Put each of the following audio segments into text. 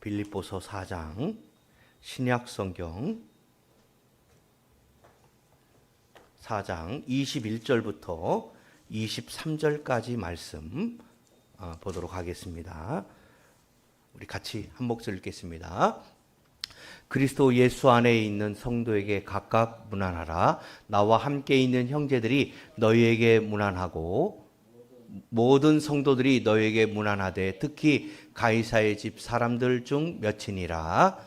빌립보서 4장 신약 성경 4장 21절부터 23절까지 말씀 어, 보도록 하겠습니다. 우리 같이 한 목소리 읽겠습니다. 그리스도 예수 안에 있는 성도에게 각각 문안하라. 나와 함께 있는 형제들이 너희에게 문안하고 모든 성도들이 너희에게 문안하되 특히 가이사의 집 사람들 중 몇이니라.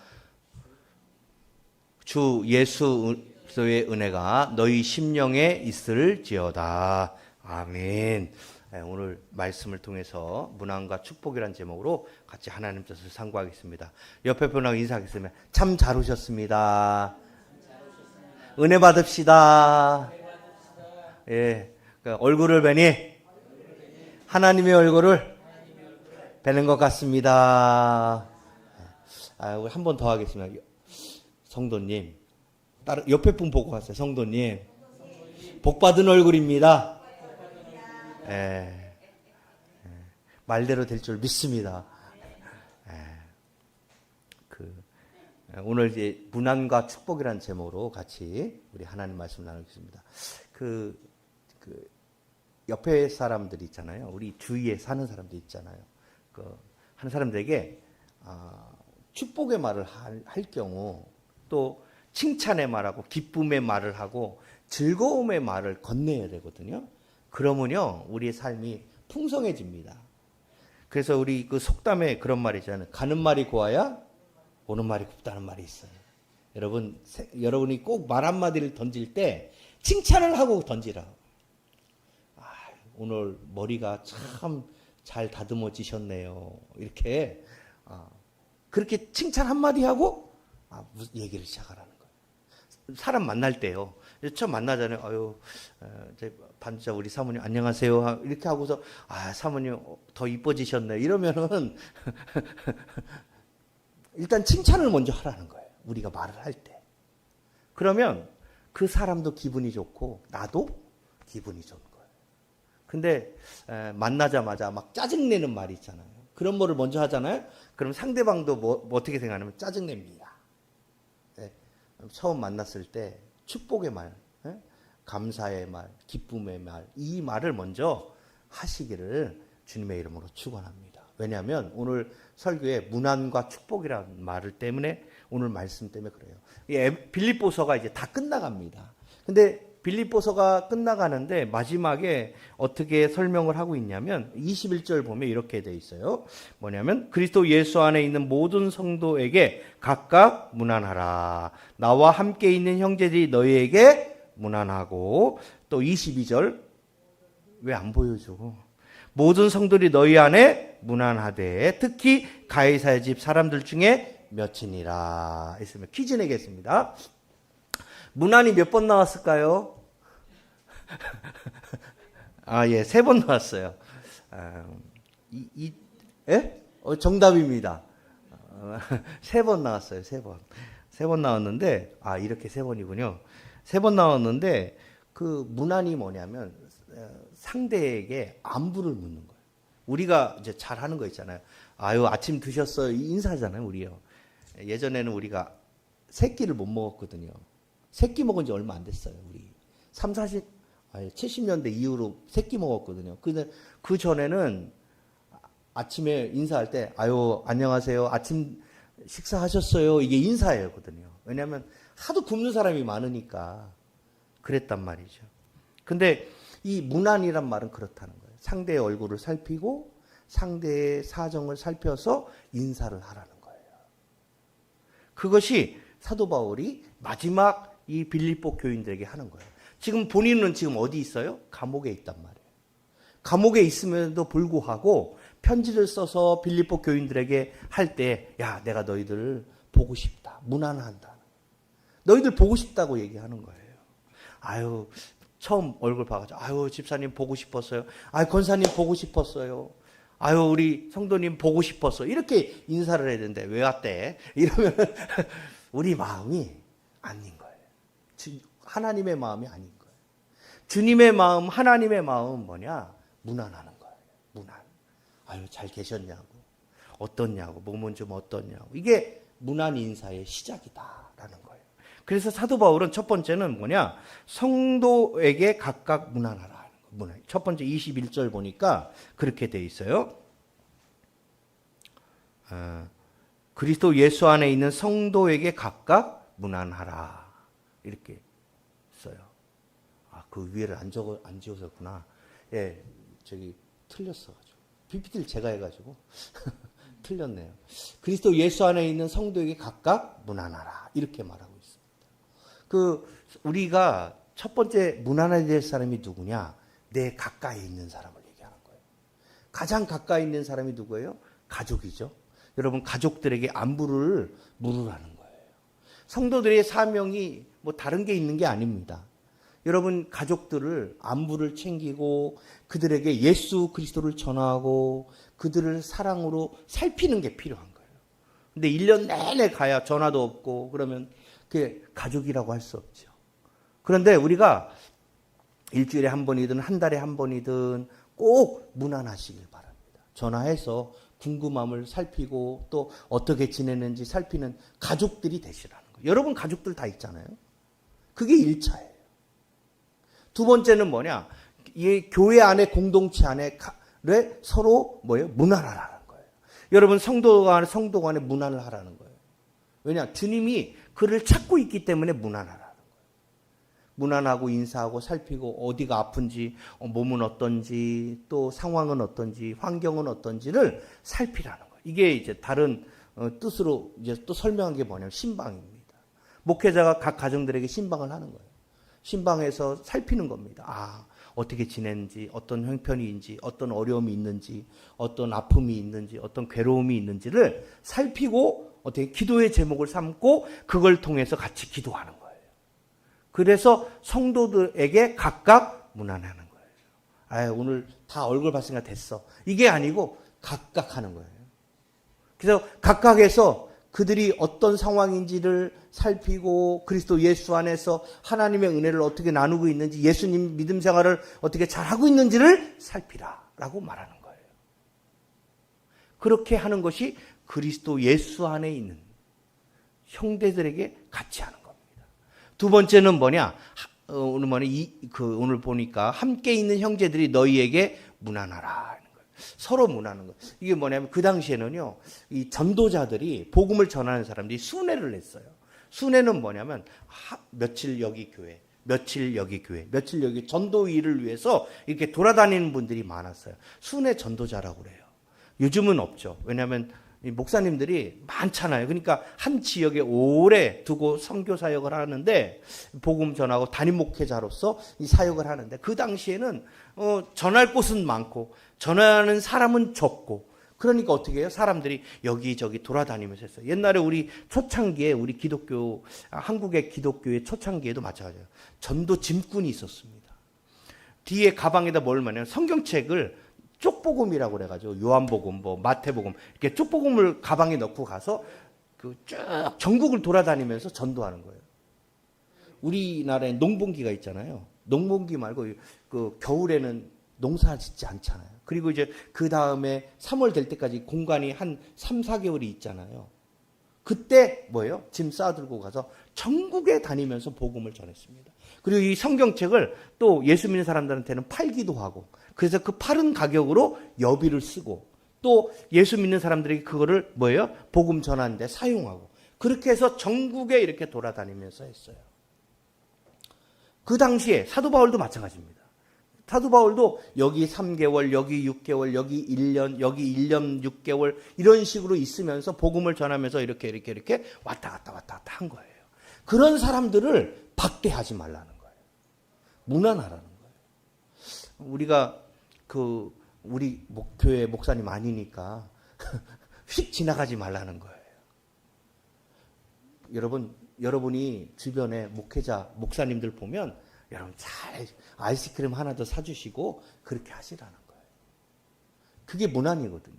주 예수의 은혜가 너희 심령에 있을지어다. 아멘. 네, 오늘 말씀을 통해서 문안과 축복이란 제목으로 같이 하나님 뜻을 상고하겠습니다. 옆에 분하고 인사하겠습니다. 참 잘 오셨습니다. 은혜 받읍시다. 예, 그러니까 얼굴을 뵈니 하나님의 얼굴을 뵈는 것 같습니다. 아, 우리 한 번 더 하겠습니다. 성도님, 다른 옆에 분 보고 가세요. 성도님, 복 받은 얼굴입니다. 예, 예, 말대로 될 줄 믿습니다. 예, 그 예, 오늘 이제 문안과 축복이라는 제목으로 같이 우리 하나님 말씀 나누겠습니다. 그, 그 옆에 사람들 있잖아요. 우리 주위에 사는 사람들 있잖아요. 그 하는 사람들에게 아, 축복의 말을 할, 할 경우 또 칭찬의 말하고 기쁨의 말을 하고 즐거움의 말을 건네야 되거든요. 그러면요, 우리의 삶이 풍성해집니다. 그래서 우리 그 속담에 그런 말이 있잖아요. 가는 말이 고와야 오는 말이 굽다는 말이 있어요. 여러분, 세, 여러분이 꼭 말 한마디를 던질 때 칭찬을 하고 던지라. 아, 오늘 머리가 참 잘 다듬어지셨네요. 이렇게, 아, 그렇게 칭찬 한마디 하고, 아, 무슨 얘기를 시작하라는 거예요. 사람 만날 때요. 처음 만나잖아요. 아유, 제 반자 우리 사모님 안녕하세요. 이렇게 하고서 아 사모님 더 이뻐지셨네. 이러면은 일단 칭찬을 먼저 하라는 거예요. 우리가 말을 할 때. 그러면 그 사람도 기분이 좋고 나도 기분이 거예요. 근데 만나자마자 막 짜증내는 말이 있잖아요. 그런 거를 먼저 하잖아요. 그럼 상대방도 뭐, 뭐 어떻게 생각하냐면 짜증냅니다. 네. 처음 만났을 때 축복의 말, 예? 감사의 말, 기쁨의 말, 이 말을 먼저 하시기를 주님의 이름으로 축원합니다. 왜냐하면 오늘 설교에 문안과 축복이라는 말을 때문에 오늘 말씀 때문에 그래요. 빌립보서가 이제 다 끝나갑니다. 근데 빌립보서가 끝나가는데 마지막에 어떻게 설명을 하고 있냐면 21절 보면 이렇게 돼 있어요. 뭐냐면 그리스도 예수 안에 있는 모든 성도에게 각각 문안하라. 나와 함께 있는 형제들이 너희에게 문안하고 또 22절 왜 안 보여줘? 모든 성들이 너희 안에 문안하되 특히 가이사의 집 사람들 중에 몇이니라 했으면 퀴즈 내겠습니다. 문안이 몇 번 나왔을까요? 아, 예, 세 번 나왔어요. 아, 이, 이, 예? 어, 정답입니다. 어, 세번 나왔어요, 세 번. 세 번 나왔는데, 아, 이렇게 세 번이군요. 세 번 나왔는데, 그 문안이 뭐냐면, 어, 상대에게 안부를 묻는 거예요. 우리가 이제 잘 하는 거 있잖아요. 아유, 아침 드셨어요? 인사잖아요, 우리요. 예전에는 우리가 새끼를 못 먹었거든요. 새끼 먹은 지 얼마 안 됐어요, 우리. 3, 40, 아니, 70년대 이후로 새끼 먹었거든요. 근데 그 전에는 아침에 인사할 때, 아유, 안녕하세요. 아침 식사하셨어요. 이게 인사예요거든요. 왜냐하면 하도 굶는 사람이 많으니까 그랬단 말이죠. 근데 이 문안이란 말은 그렇다는 거예요. 상대의 얼굴을 살피고 상대의 사정을 살펴서 인사를 하라는 거예요. 그것이 사도 바울이 마지막 이 빌립보 교인들에게 하는 거예요. 지금 본인은 지금 어디 있어요? 감옥에 있단 말이에요. 감옥에 있음에도 불구하고 편지를 써서 빌립보 교인들에게 할 때, 야, 내가 너희들을 보고 싶다. 문안한다. 너희들 보고 싶다고 얘기하는 거예요. 아유, 처음 얼굴 봐가지고, 아유, 집사님 보고 싶었어요. 아유, 권사님 보고 싶었어요. 아유, 우리 성도님 보고 싶었어. 이렇게 인사를 해야 되는데, 왜 왔대? 이러면, 우리 마음이 아닌 거예요. 하나님의 마음이 아닌 거예요. 주님의 마음, 하나님의 마음은 뭐냐? 문안하는 거예요. 문안. 아유, 잘 계셨냐고. 어떻냐고, 몸은 좀 어떻냐고. 이게 문안 인사의 시작이다라는 거예요. 그래서 사도 바울은 첫 번째는 뭐냐? 성도에게 각각. 문안. 첫 번째 21절 보니까 그렇게 돼 있어요. 어, 그리스도 예수 안에 있는 성도에게 각각 문안하라. 이렇게 써요. 아, 그 위에를 안 적어, 안 지워서구나. 예, 저기 틀렸어가지고. PPT를 제가 해가지고. 틀렸네요. 그리스도 예수 안에 있는 성도에게 각각 문안하라. 이렇게 말하고 있습니다. 그, 우리가 첫 번째 문안해야 될 사람이 누구냐? 내 가까이 있는 사람을 얘기하는 거예요. 가장 가까이 있는 사람이 누구예요? 가족이죠. 여러분, 가족들에게 안부를 물으라는 거예요. 성도들의 사명이 뭐 다른 게 있는 게 아닙니다. 여러분 가족들을 안부를 챙기고 그들에게 예수 그리스도를 전하고 그들을 사랑으로 살피는 게 필요한 거예요. 근데 1년 내내 가야 전화도 없고 그러면 그게 가족이라고 할 수 없죠. 그런데 우리가 일주일에 한 번이든 한 달에 한 번이든 꼭 문안하시길 바랍니다. 전화해서 궁금함을 살피고 또 어떻게 지내는지 살피는 가족들이 되시라는 거예요. 여러분 가족들 다 있잖아요. 그게 1차예요. 두 번째는 뭐냐? 이 교회 안에 공동체 안에 서로 뭐예요? 문안하라는 거예요. 여러분 성도 간에 성도 간에 문안을 하라는 거예요. 왜냐? 주님이 그를 찾고 있기 때문에 문안하라는 거예요. 문안하고 인사하고 살피고 어디가 아픈지 어, 몸은 어떤지 또 상황은 어떤지 환경은 어떤지를 살피라는 거예요. 이게 이제 다른 어, 뜻으로 이제 또 설명한 게 뭐냐면 신방입니다. 목회자가 각 가정들에게 신방을 하는 거예요. 신방에서 살피는 겁니다. 아, 어떻게 지냈는지, 어떤 형편이인지, 어떤 어려움이 있는지, 어떤 아픔이 있는지, 어떤 괴로움이 있는지를 살피고 어떻게 기도의 제목을 삼고 그걸 통해서 같이 기도하는 거예요. 그래서 성도들에게 각각 문안하는 거예요. 아, 오늘 다 얼굴 봤으니까 됐어. 이게 아니고 각각 하는 거예요. 그래서 각각에서 그들이 어떤 상황인지를 살피고 그리스도 예수 안에서 하나님의 은혜를 어떻게 나누고 있는지 예수님 믿음 생활을 어떻게 잘하고 있는지를 살피라라고 말하는 거예요. 그렇게 하는 것이 그리스도 예수 안에 있는 형제들에게 같이 하는 겁니다. 두 번째는 뭐냐? 어, 오늘 뭐냐? 이, 그 오늘 보니까 함께 있는 형제들이 너희에게 문안하라. 서로 문하는 거. 이게 뭐냐면 그 당시에는요, 이 전도자들이 복음을 전하는 사람들이 순회를 했어요. 순회는 뭐냐면 하, 며칠 여기 교회, 며칠 여기 교회, 며칠 여기 전도 일을 위해서 이렇게 돌아다니는 분들이 많았어요. 순회 전도자라고 그래요. 요즘은 없죠. 왜냐하면 목사님들이 많잖아요. 그러니까 한 지역에 오래 두고 선교 사역을 하는데 복음 전하고 담임 목회자로서 이 사역을 하는데 그 당시에는 어, 전할 곳은 많고 전하는 사람은 적고 그러니까 어떻게 해요? 사람들이 여기저기 돌아다니면서 했어요. 옛날에 우리 초창기에 우리 기독교 한국의 기독교의 초창기에도 마찬가지예요. 전도 짐꾼이 있었습니다. 뒤에 가방에다 뭘 마냐면 성경책을 쪽복음이라고 그래가지고 요한복음, 뭐 마태복음 이렇게 쪽복음을 가방에 넣고 가서 그 쭉 전국을 돌아다니면서 전도하는 거예요. 우리나라에 농번기가 있잖아요. 농번기 말고 그 겨울에는 농사 짓지 않잖아요. 그리고 이제 그 다음에 3월 될 때까지 공간이 한 3, 4개월이 있잖아요. 그때 뭐예요? 짐 싸들고 가서 전국에 다니면서 복음을 전했습니다. 그리고 이 성경책을 또 예수 믿는 사람들한테는 팔기도 하고 그래서 그 파는 가격으로 여비를 쓰고 또 예수 믿는 사람들에게 그거를 뭐예요? 복음 전하는데 사용하고 그렇게 해서 전국에 이렇게 돌아다니면서 했어요. 그 당시에 사도 바울도 마찬가지입니다. 사도 바울도 여기 3개월, 여기 6개월, 여기 1년, 여기 1년 6개월 이런 식으로 있으면서 복음을 전하면서 이렇게 이렇게 이렇게 왔다 갔다 왔다 갔다 한 거예요. 그런 사람들을 박대하지 말라는. 무난하라는 거예요. 우리가 그 우리 목교회 목사님 아니니까 휙 지나가지 말라는 거예요. 여러분 여러분이 주변에 목회자 목사님들 보면 여러분 잘 아이스크림 하나 더 사주시고 그렇게 하시라는 거예요. 그게 문안이거든요.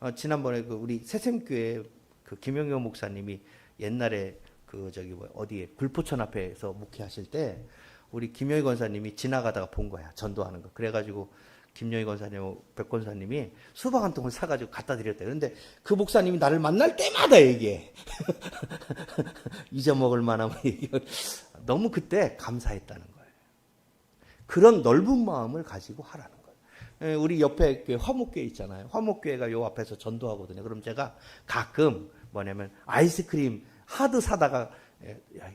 어, 지난번에 그 우리 새샘교회 그 김영경 목사님이 옛날에 그 저기 뭐 어디에 불포천 앞에서 목회하실 때 우리 김영희 권사님이 지나가다가 본 거야 전도하는 거. 그래가지고 김영희 권사님, 백 권사님이 수박 한 통을 사가지고 갖다 드렸대요. 그런데 그 목사님이 나를 만날 때마다 얘기해. 잊어먹을 만하면 얘기해. 너무 그때 감사했다는 거예요. 그런 넓은 마음을 가지고 하라는 거예요. 예, 우리 옆에 교회 화목교회 있잖아요. 화목교회가 요 앞에서 전도하거든요. 그럼 제가 가끔 뭐냐면 아이스크림 하드 사다가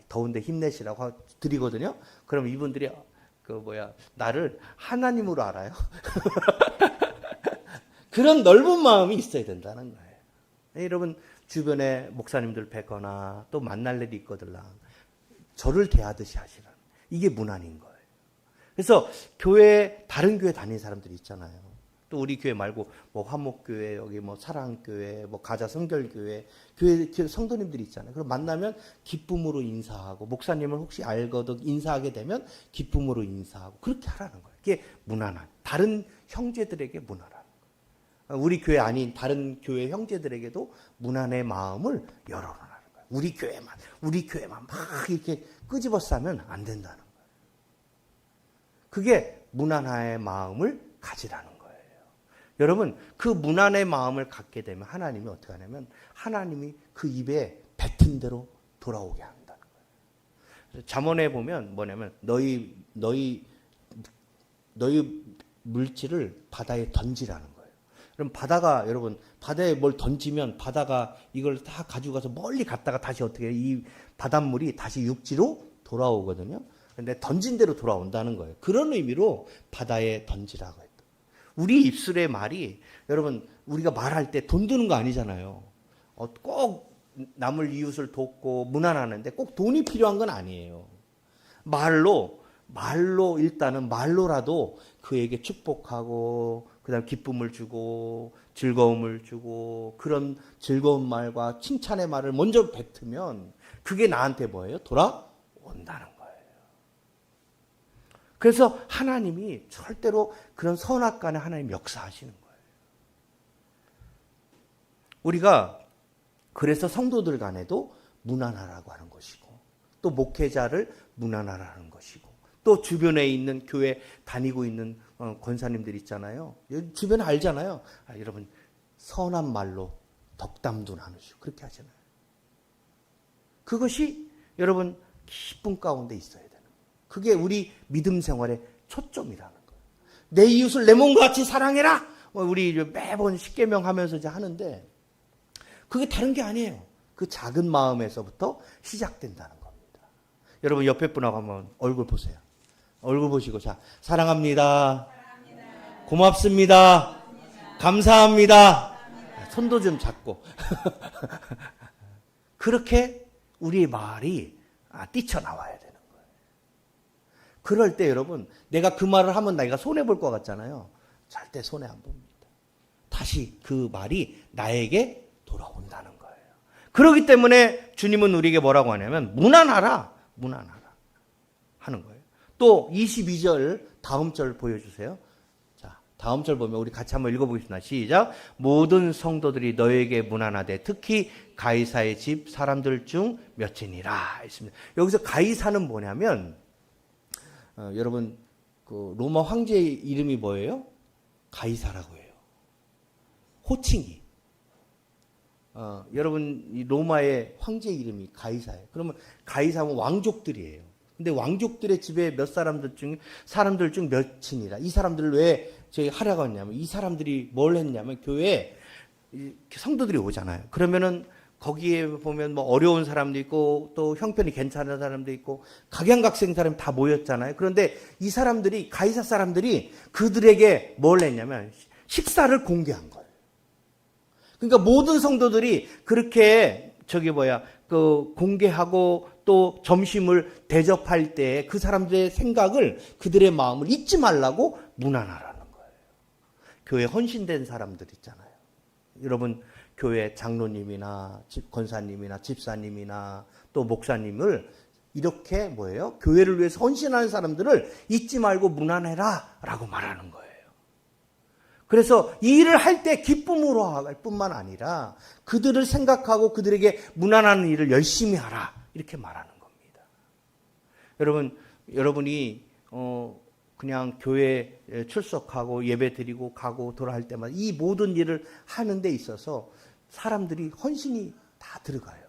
더운데 힘내시라고 하- 드리거든요. 그럼 이분들이 그 뭐야 나를 하나님으로 알아요. 그런 넓은 마음이 있어야 된다는 거예요. 예, 여러분 주변에 목사님들 뵙거나 또 만날 일이 있거들랑 저를 대하듯이 하시라. 이게 문안인 거예요. 그래서 교회 다른 교회 다니는 사람들이 있잖아요. 또 우리 교회 말고 뭐 화목교회 여기 뭐 사랑교회 뭐 가자 성결교회 교회 성도님들이 있잖아요. 그럼 만나면 기쁨으로 인사하고 목사님을 혹시 알거든 인사하게 되면 기쁨으로 인사하고 그렇게 하라는 거예요. 이게 문안한 다른 형제들에게 거예요. 우리 교회 아닌 다른 교회 형제들에게도 문안의 마음을 열어놓는 거예요. 우리 교회만 우리 교회만 막 이렇게 끄집어 싸면 안 된다는 거예요. 그게 문안의 마음을 가지라는 거예요. 여러분, 그 문안의 마음을 갖게 되면 하나님이 어떻게 하냐면 하나님이 그 입에 뱉은 대로 돌아오게 한다는 거예요. 잠언에 보면 뭐냐면 너희 너희 너희 물질을 바다에 던지라는 거예요. 그럼 바다가 여러분 바다에 뭘 던지면 바다가 이걸 다 가지고 가서 멀리 갔다가 다시 어떻게? 이 바닷물이 다시 육지로 돌아오거든요. 근데 던진 대로 돌아온다는 거예요. 그런 의미로 바다에 던지라고. 우리 입술의 말이 여러분 우리가 말할 때 돈 드는 거 아니잖아요. 어, 꼭 남을 이웃을 돕고 무난하는데 꼭 돈이 필요한 건 아니에요. 말로 말로 일단은 말로라도 그에게 축복하고 그다음 기쁨을 주고 즐거움을 주고 그런 즐거운 말과 칭찬의 말을 먼저 뱉으면 그게 나한테 뭐예요? 돌아온다는. 그래서 하나님이 절대로 그런 선악 간에 하나님 역사하시는 거예요. 우리가 그래서 성도들 간에도 무난하라고 하는 것이고 또 목회자를 무난하라는 것이고 또 주변에 있는 교회 다니고 있는 어, 권사님들 있잖아요. 주변에 알잖아요. 아, 여러분 선한 말로 덕담도 나누시고 그렇게 하잖아요. 그것이 여러분 기쁨 가운데 있어야 거예요. 그게 우리 믿음 생활의 초점이라는 거예요. 내 이웃을 내 몸과 같이 사랑해라. 뭐 우리 매번 십계명 하면서 이제 하는데 그게 다른 게 아니에요. 그 작은 마음에서부터 시작된다는 겁니다. 여러분 옆에 분하고 한번 얼굴 보세요. 얼굴 보시고 자 사랑합니다. 고맙습니다. 감사합니다. 손도 좀 잡고 그렇게 우리 말이 아, 뛰쳐나와야 거예요. 그럴 때 여러분 내가 그 말을 하면 내가 손해 볼 것 같잖아요. 절대 손해 안 봅니다. 다시 그 말이 나에게 돌아온다는 거예요. 그렇기 때문에 주님은 우리에게 뭐라고 하냐면 무난하라, 무난하라 하는 거예요. 또 22절 다음 절 보여주세요. 자, 다음 절 보면 우리 같이 한번 읽어보겠습니다. 시작. 모든 성도들이 너에게 무난하되 특히 가이사의 집 사람들 중 몇이니라 있습니다. 여기서 가이사는 뭐냐면 어, 여러분 그 로마 황제의 이름이 뭐예요? 가이사라고 해요. 호칭이. 어, 여러분 이 로마의 황제 이름이 가이사예요. 그러면 가이사는 왕족들이에요. 근데 왕족들의 집에 몇 사람들 중 사람들 중 몇이니라. 이 사람들을 왜 저희 하라고 했냐면 이 사람들이 뭘 했냐면 교회에 이 성도들이 오잖아요. 그러면은 거기에 보면 뭐 어려운 사람도 있고 또 형편이 괜찮은 사람도 있고 각양각색 사람이 다 모였잖아요. 그런데 이 사람들이 가이사 사람들이 그들에게 뭘 했냐면 식사를 공개한 거예요. 그러니까 모든 성도들이 그렇게 저기 뭐야 그 공개하고 또 점심을 대접할 때 그 사람들의 생각을 그들의 마음을 잊지 말라고 문안하라는 거예요. 교회 헌신된 사람들 있잖아요. 여러분 교회 장로님이나 집 권사님이나 집사님이나 또 목사님을 이렇게 뭐예요? 교회를 위해서 헌신하는 사람들을 잊지 말고 문안해라라고 말하는 거예요. 그래서 이 일을 할 때 기쁨으로 할 뿐만 아니라 그들을 생각하고 그들에게 무난하는 일을 열심히 하라 이렇게 말하는 겁니다. 여러분 여러분이 어 그냥 교회 출석하고 예배 드리고 가고 돌아 할 때마다 이 모든 일을 하는 데 있어서 사람들이 헌신이 다 들어가요.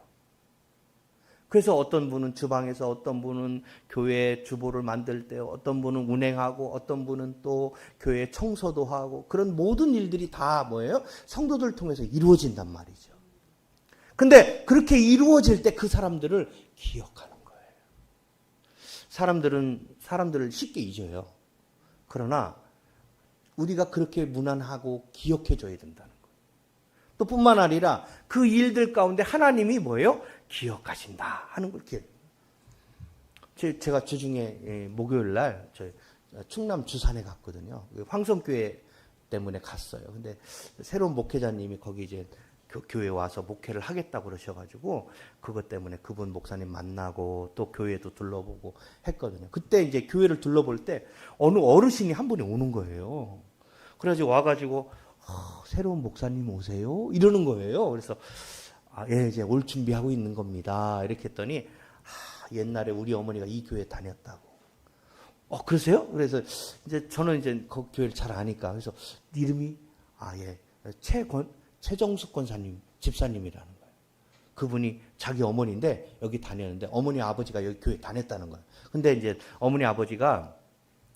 그래서 어떤 분은 주방에서 어떤 분은 교회 주보를 만들 때 어떤 분은 운행하고 어떤 분은 또 교회 청소도 하고 그런 모든 일들이 다 뭐예요? 성도들 통해서 이루어진단 말이죠. 근데 그렇게 이루어질 때 그 사람들을 기억하는 거예요. 사람들은 사람들을 쉽게 잊어요. 그러나 우리가 그렇게 무난하고 기억해 줘야 된다는 거예요. 또 뿐만 아니라 그 일들 가운데 하나님이 뭐예요? 기억하신다 하는 걸 기억. 제, 제가 주중에 예, 목요일 날저 충남 주산에 갔거든요. 그 황성교회 때문에 갔어요. 근데 새로운 목회자님이 거기 이제 교, 교회 와서 목회를 하겠다고 그러셔가지고 그것 때문에 그분 목사님 만나고 또 교회도 둘러보고 했거든요. 그때 이제 교회를 둘러볼 때 어느 어르신이 한 분이 오는 거예요. 그래가지고 와가지고 어, 새로운 목사님 오세요 이러는 거예요. 그래서 아, 예, 이제 올 준비하고 있는 겁니다. 이렇게 했더니 아, 옛날에 우리 어머니가 이 교회 다녔다고. 어, 그러세요? 그래서 이제 저는 이제 그 교회를 잘 아니까 그래서 이름이 아 예, 최권 최정숙 권사님 집사님이라는 거예요. 그분이 자기 어머니인데 여기 다녔는데 어머니 아버지가 여기 교회 다녔다는 거예요. 근데 이제 어머니 아버지가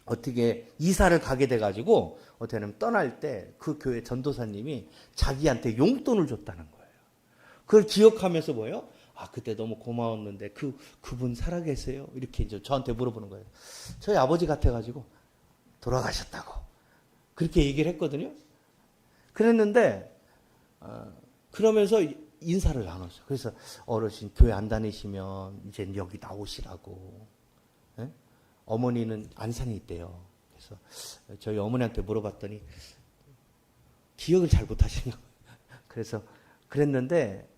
어떻게 이사를 가게 돼가지고 어떻게 하면 떠날 때 그 교회 전도사님이 자기한테 용돈을 줬다는 거예요. 그걸 기억하면서 뭐예요? 아 그때 너무 고마웠는데 그 그분 살아계세요? 이렇게 이제 저한테 물어보는 거예요. 저희 아버지 같아가지고 돌아가셨다고 그렇게 얘기를 했거든요. 그랬는데 어, 그러면서 인사를 나눴어요. 그래서 어르신 교회 안 다니시면 이제 여기 나오시라고. 예? 어머니는 안산에 있대요. 그래서 저희 어머니한테 물어봤더니 기억을 잘 못하시는. 그래서 그랬는데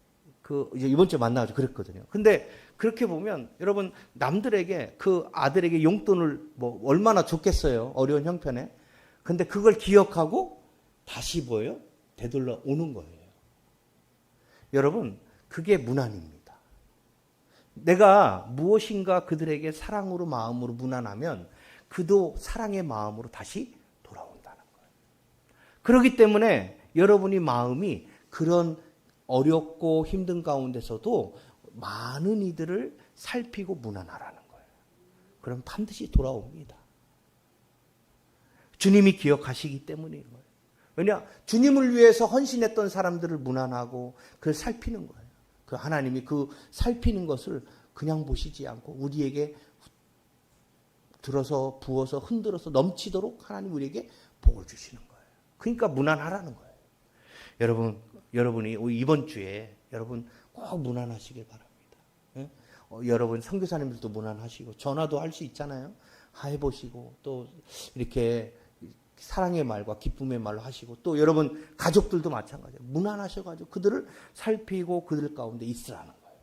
그 이제 이번 주에 만나가지고 그랬거든요. 근데 그렇게 보면 여러분 남들에게 그 아들에게 용돈을 뭐 얼마나 줬겠어요. 어려운 형편에. 근데 그걸 기억하고 다시 뭐예요? 되돌려 오는 거예요. 여러분, 그게 문안입니다. 내가 무엇인가 그들에게 사랑으로 마음으로 문안하면 그도 사랑의 마음으로 다시 돌아온다는 거예요. 그렇기 때문에 여러분이 마음이 그런 어렵고 힘든 가운데서도 많은 이들을 살피고 문안하라는 거예요. 그럼 반드시 돌아옵니다. 주님이 기억하시기 때문인 거예요. 왜냐? 주님을 위해서 헌신했던 사람들을 문안하고 그걸 살피는 거예요. 그 하나님이 그 살피는 것을 그냥 보시지 않고 우리에게 들어서 부어서 흔들어서 넘치도록 하나님 우리에게 복을 주시는 거예요. 그러니까 문안하라는 거예요. 여러분, 여러분이 이번 주에 여러분 꼭 문안하시길 바랍니다. 예? 어, 여러분 선교사님들도 문안하시고 전화도 할 수 있잖아요. 해보시고 또 이렇게 사랑의 말과 기쁨의 말로 하시고 또 여러분 가족들도 마찬가지예요. 무난하셔가지고 그들을 살피고 그들 가운데 있으라는 거예요.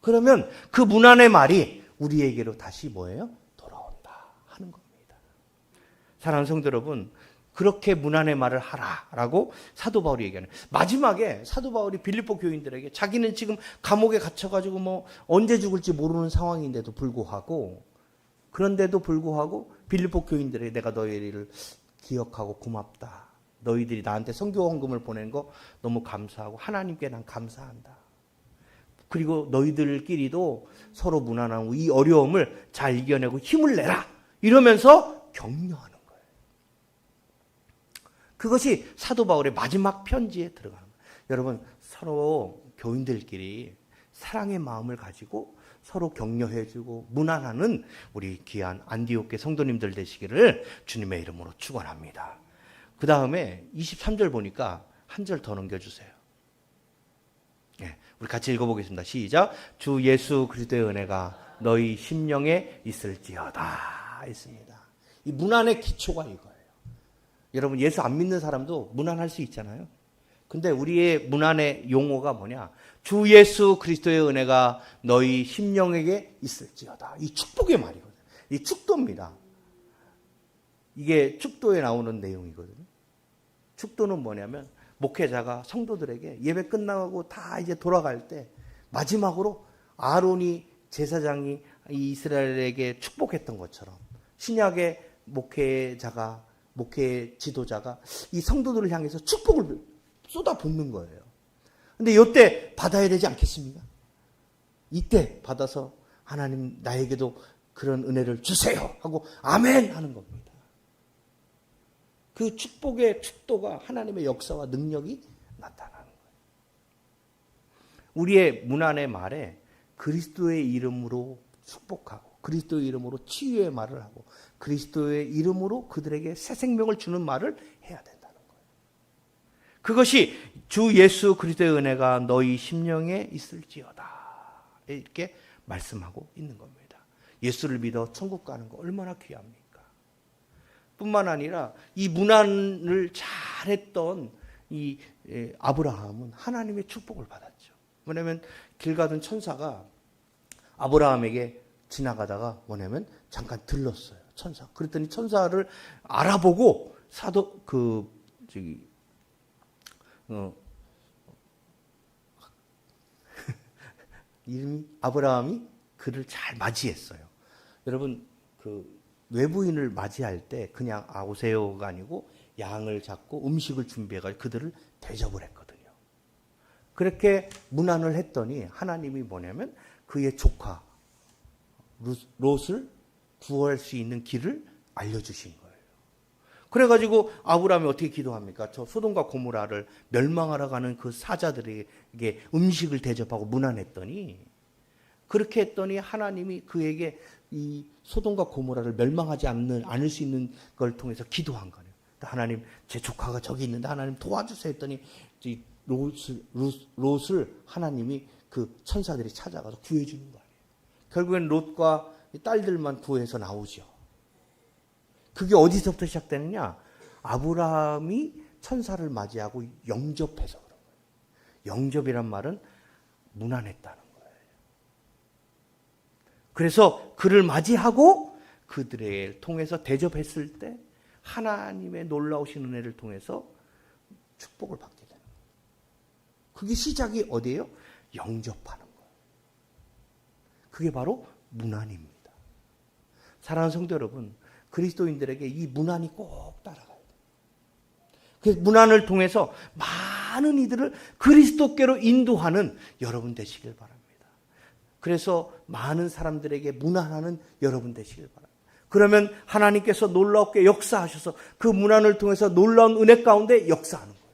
그러면 그 무난의 말이 우리에게로 다시 뭐예요? 돌아온다 하는 겁니다. 사랑하는 성도 여러분, 그렇게 무난의 말을 하라라고 사도 바울이 얘기하는. 마지막에 사도 바울이 빌립보 교인들에게 자기는 지금 감옥에 갇혀 가지고 뭐 언제 죽을지 모르는 상황인데도 불구하고 그런데도 불구하고 빌립보 교인들에게 내가 너희를 기억하고 고맙다. 너희들이 나한테 성교 헌금을 보낸 거 너무 감사하고 하나님께 난 감사한다. 그리고 너희들끼리도 서로 무난하고 이 어려움을 잘 이겨내고 힘을 내라. 이러면서 격려하는 거예요. 그것이 사도 바울의 마지막 편지에 들어가는 거예요. 여러분 서로 교인들끼리 사랑의 마음을 가지고 서로 격려해주고 문안하는 우리 귀한 안디옥계 성도님들 되시기를 주님의 이름으로 축원합니다. 그 다음에 23절 보니까 한 절 더 넘겨주세요. 네, 우리 같이 읽어보겠습니다. 시작. 주 예수 그리스도의 은혜가 너희 심령에 있을지어다. 있습니다. 이 문안의 기초가 이거예요. 여러분 예수 안 믿는 사람도 문안할 수 있잖아요. 근데 우리의 문안의 용어가 뭐냐? 주 예수 그리스도의 은혜가 너희 심령에게 있을지어다. 이 축복의 말이거든요. 이 축도입니다. 이게 축도에 나오는 내용이거든요. 축도는 뭐냐면 목회자가 성도들에게 예배 끝나고 다 이제 돌아갈 때 마지막으로 아론이 제사장이 이스라엘에게 축복했던 것처럼 신약의 목회자가 목회 지도자가 이 성도들을 향해서 축복을 쏟아 붓는 거예요. 근데 이때 받아야 되지 않겠습니까? 이때 받아서 하나님 나에게도 그런 은혜를 주세요 하고 아멘 하는 겁니다. 그 축복의 축도가 하나님의 역사와 능력이 나타나는 거예요. 우리의 문안의 말에 그리스도의 이름으로 축복하고 그리스도의 이름으로 치유의 말을 하고 그리스도의 이름으로 그들에게 새 생명을 주는 말을 해야 거예요. 그것이 주 예수 그리스도의 은혜가 너희 심령에 있을지어다. 이렇게 말씀하고 있는 겁니다. 예수를 믿어 천국 가는 거 얼마나 귀합니까? 뿐만 아니라 이 문안을 잘했던 이 예, 아브라함은 하나님의 축복을 받았죠. 뭐냐면 길 가던 천사가 아브라함에게 지나가다가 뭐냐면 잠깐 들렀어요. 천사. 그랬더니 천사를 알아보고 사도 그 저기 어 이름이 아브라함이 그를 잘 맞이했어요. 여러분 그 외부인을 맞이할 때 그냥 아 오세요가 아니고 양을 잡고 음식을 준비해가지고 그들을 대접을 했거든요. 그렇게 문안을 했더니 하나님이 뭐냐면 그의 조카 롯을 구할 수 있는 길을 알려주신 거예요. 그래가지고 아브라함이 어떻게 기도합니까? 저 소돔과 고모라를 멸망하러 가는 그 사자들에게 음식을 대접하고 문안했더니 그렇게 했더니 하나님이 그에게 이 소돔과 고모라를 멸망하지 않는 않을 수 있는 걸 통해서 기도한 거예요. 하나님 제 조카가 저기 있는데 하나님 도와주세요 했더니 이 롯을, 롯, 롯을 하나님이 그 천사들이 찾아가서 구해주는 거예요. 결국엔 롯과 딸들만 구해서 나오죠. 그게 어디서부터 시작되느냐? 아브라함이 천사를 맞이하고 영접해서 그런 거예요. 영접이란 말은 무난했다는 거예요. 그래서 그를 맞이하고 그들을 통해서 대접했을 때 하나님의 놀라우신 은혜를 통해서 축복을 받게 되는 거예요. 그게 시작이 어디예요? 영접하는 거예요. 그게 바로 문안입니다. 사랑하는 성도 여러분, 그리스도인들에게 이 문안이 꼭 따라가야 돼요. 그 문안을 통해서 많은 이들을 그리스도께로 인도하는 여러분 되시길 바랍니다. 그래서 많은 사람들에게 문안하는 여러분 되시길 바랍니다. 그러면 하나님께서 놀랍게 역사하셔서 그 문안을 통해서 놀라운 은혜 가운데 역사하는 거예요.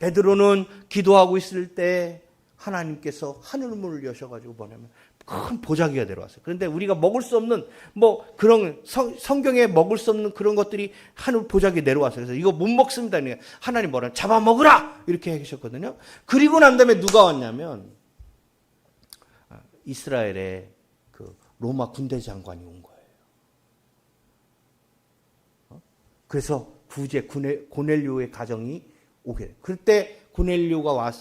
베드로는 기도하고 있을 때 하나님께서 하늘문을 여셔가지고 뭐냐면 큰 보자기가 내려왔어요. 그런데 우리가 먹을 수 없는 뭐 그런 성, 성경에 먹을 수 없는 그런 것들이 하늘 보자기 내려왔어요. 그래서 이거 못 먹습니다. 하나님 뭐라 잡아 먹으라 이렇게 하셨거든요. 그리고 난 다음에 누가 왔냐면 이스라엘의 그 로마 군대 장관이 온 거예요. 어? 그래서 구제 고넬료의 가정이 오게 돼. 그때 고넬료가 왔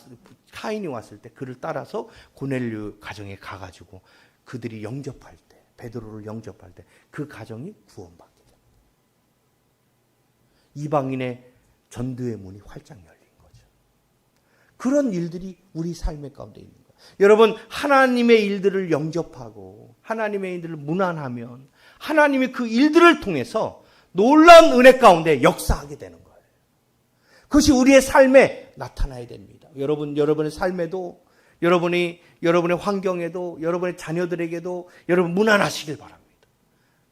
카인이 왔을 때 그를 따라서 고넬료 가정에 가가지고 그들이 영접할 때 베드로를 영접할 때 그 가정이 구원받게 됩니다. 이방인의 전도의 문이 활짝 열린 거죠. 그런 일들이 우리 삶의 가운데 있는 거예요. 여러분 하나님의 일들을 영접하고 하나님의 일들을 문안하면 하나님이 그 일들을 통해서 놀라운 은혜 가운데 역사하게 되는 거예요. 그것이 우리의 삶에 나타나야 됩니다. 여러분, 여러분의 삶에도, 여러분이, 여러분의 환경에도, 여러분의 자녀들에게도 여러분 무난하시길 바랍니다.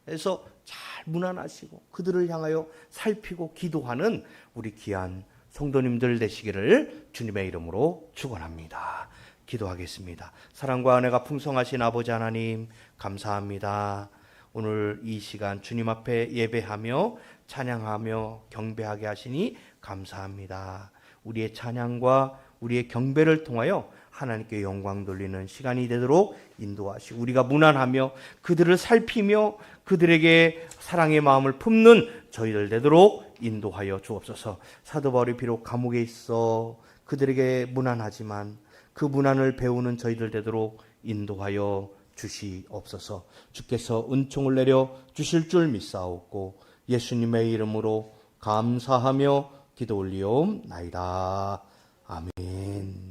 그래서 잘 무난하시고 그들을 향하여 살피고 기도하는 우리 귀한 성도님들 되시기를 주님의 이름으로 축원합니다. 기도하겠습니다. 사랑과 은혜가 풍성하신 아버지 하나님 감사합니다. 오늘 이 시간 주님 앞에 예배하며 찬양하며 경배하게 하시니 감사합니다. 우리의 찬양과 우리의 경배를 통하여 하나님께 영광 돌리는 시간이 되도록 인도하시고 우리가 무난하며 그들을 살피며 그들에게 사랑의 마음을 품는 저희들 되도록 인도하여 주옵소서. 사도 바울이 비록 감옥에 있어 그들에게 무난하지만 그 무난을 배우는 저희들 되도록 인도하여 주시옵소서. 주께서 은총을 내려 주실 줄 믿사옵고 예수님의 이름으로 감사하며 기도 올리옵나이다. 아멘.